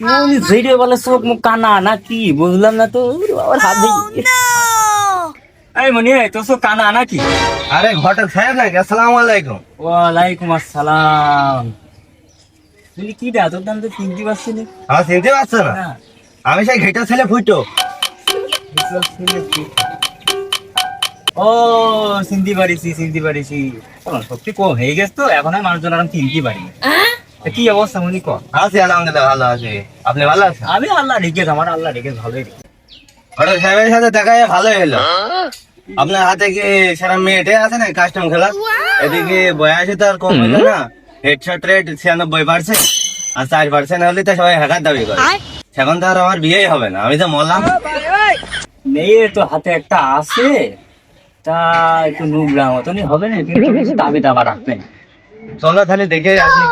যেটা বলে চোখ মুখ কানা না কি বুঝলাম না তো ওরে হাত দিয়ে এই মনি এই চোখ কানা না আরে ঘটক সাহেব নাকি? আসসালামু আলাইকুম। ওয়ালাইকুম আসসালাম। তুই কি দা তোর দাম তো চিনতে পারছি না? আমার চিনতে পারছ না। না, আমি সেই ঘেটা ছেলে ফুটো? ও চিনতে পারিছি চিনতে পারিছি। সত্যি কম হয়ে গেছে তো এখন আর মানুষজন আর চিনতে পারি না। কি অবস্থা মনি কর আছি আলহামদুলিল্লাহ ভালো আছি। আপনি ভালো আছেন? আমি আল্লাহ রেখেছ আমার আল্লাহ রেখেছ ভালোই সাহেবের সাথে দেখা ভালোই হলো আপনার হাতে কি সারা মেয়েটে আছে না কাস্টম খেলা এদিকে বয়সে তো আর কম হলো না। হেডশট রেট ছিয়ানব্বই পার্সেন্ট আর চার পার্সেন্ট হলে তো সবাই হাঁকার দাবি করে। এখন তো আর আমার বিয়েই হবে না আমি তো মরলাম। মেয়ে তো হাতে একটা আছে তা একটু নুবরা মতনই হবে না কিন্তু বেশি দাবি দাবা রাখবেন। চলো তাহলে দেখে আসি।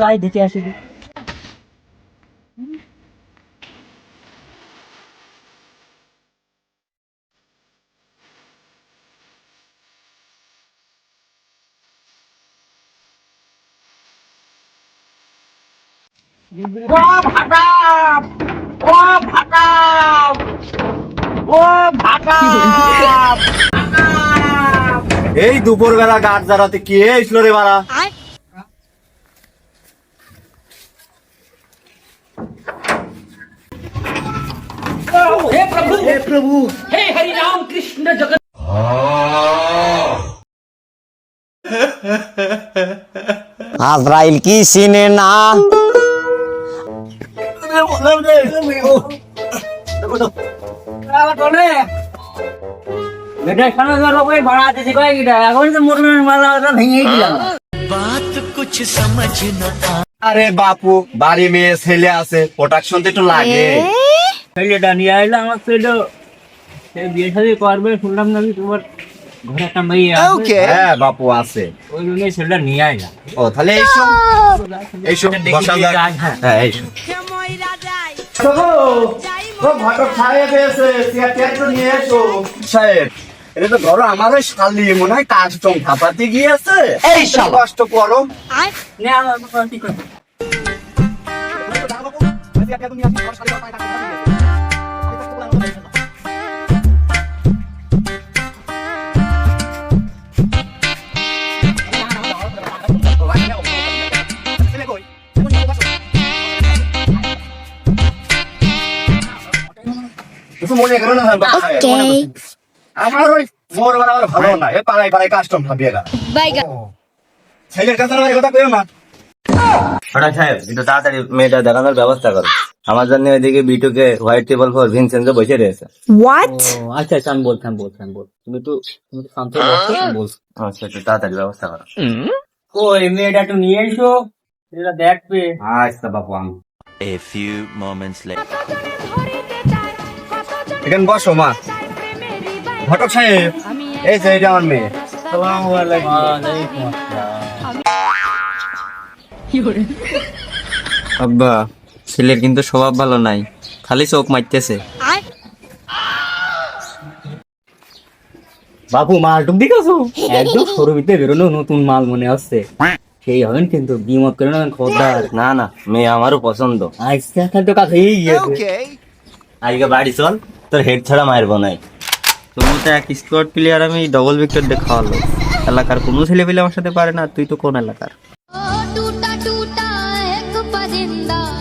যাই দেখে আসি। গে। এই দুপুর বেলা গাছ জ্বালাতে কি এসলো রে বাড়া? আজরাইল কি চিনে না ভাড়া আছে সে কয়েক টাকা এখন তো মোটর মালা ওটা ভেঙেই দিলাম আরে বাপু বাড়ি মেয়ে ছেলে আছে প্রোটাকশন তো একটু লাগে। ছেলেটা নিয়ে আসলে আমার ছেলে সে বিয়ে শাদী করবে শুনলাম নাকি তোমার ঘরে একটা মেয়ে আছে হ্যাঁ বাপু আছে ওই জন্য ছেলেটা নিয়ে আইলাম ও তাহলে এইসব এইসব বসা যাক। হ্যাঁ। হ্যাঁ এইসব সাহেব এটা তো ধরো আমারও শালি মনে হয় কাস্টম খাপাতে গিয়েছে এই কষ্ট করো নে, আমার কি করবে? কিছু মনে করো না। আমার ওই মোর ভালো না এ পাড়ায় পাড়ায় কাস্টম ছেলের কাছে আমার কথা কেউ না। হঠাৎ সাহেব একটু তাড়াতাড়ি মেয়েটা দেখানোর ব্যবস্থা করো। আমার জন্য এদিকে বিটুকে হোয়াইট টেবল ফর ভিনসেন্সো বসে রয়েছে। আচ্ছা আচ্ছা আমি বলতাম বলতাম বল তুমি তো তুমি তো শান্ত হয়ে বসো, আচ্ছা তাড়াতাড়ি ব্যবস্থা করো। ওই মেয়েটা একটু নিয়ে এসো এটা দেখবে। আচ্ছা বাপু আমি A few moments later. এখানে বসো মা। ঘটক সাহেব এই যে এটা আমার মেয়ে। আব্বা ছেলের কিন্তু স্বভাব ভালো নাই। খালি চোখ মারতেছে। বাবু মাল টুক দিকাছো একদম সরু ভিতরে বেরোনো নতুন মাল মনে আসছে। সেই হবেন কিন্তু বিমত করে নেবেন খোদার না না মেয়ে আমারও পছন্দ। আজকে খাদ্য কাজ হয়েই গিয়েছে। আজকে বাড়ি চল। তোর হেড ছাড়া মারবো নাই তুমি তো এক স্কোয়াড প্লেয়ার আমি ডবল উইকেট দিয়ে খাওয়ালো এলাকার কোনো ছেলে পেলে আমার সাথে পারে না তুই তো কোন এলাকার टूटा टूटा एक परिंदा ऐसे टूटा